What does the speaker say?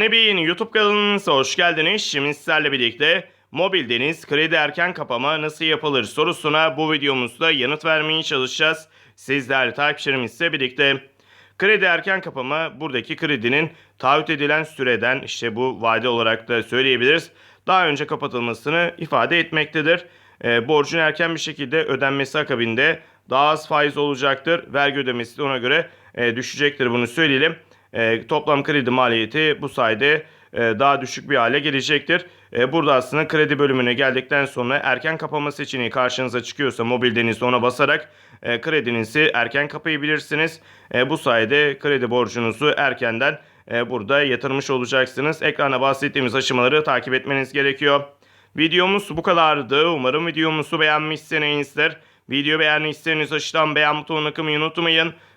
Hani Bey'in YouTube kanalınıza hoş geldiniz. Şimdi sizlerle birlikte mobil deniz kredi erken kapama nasıl yapılır sorusuna bu videomuzda yanıt vermeye çalışacağız. Siz değerli takipçilerimizle birlikte. Kredi erken kapama buradaki kredinin taahhüt edilen süreden işte bu vade olarak da söyleyebiliriz. Daha önce kapatılmasını ifade etmektedir. E, borcun erken bir şekilde ödenmesi akabinde daha az faiz olacaktır. Vergi ödemesi de ona göre e, düşecektir bunu söyleyelim. E, toplam kredi maliyeti bu sayede e, daha düşük bir hale gelecektir. E, burada aslında kredi bölümüne geldikten sonra erken kapama seçeneği karşınıza çıkıyorsa mobil denizde ona basarak e, kredinizi erken kapayabilirsiniz. Bu sayede kredi borcunuzu erkenden burada yatırmış olacaksınız. Ekranda bahsettiğimiz aşamaları takip etmeniz gerekiyor. Videomuz bu kadardı. Umarım videomuzu beğenmişsinizdir. Video beğendiyseniz aşağıdan beğen butonuna kılmayı unutmayın.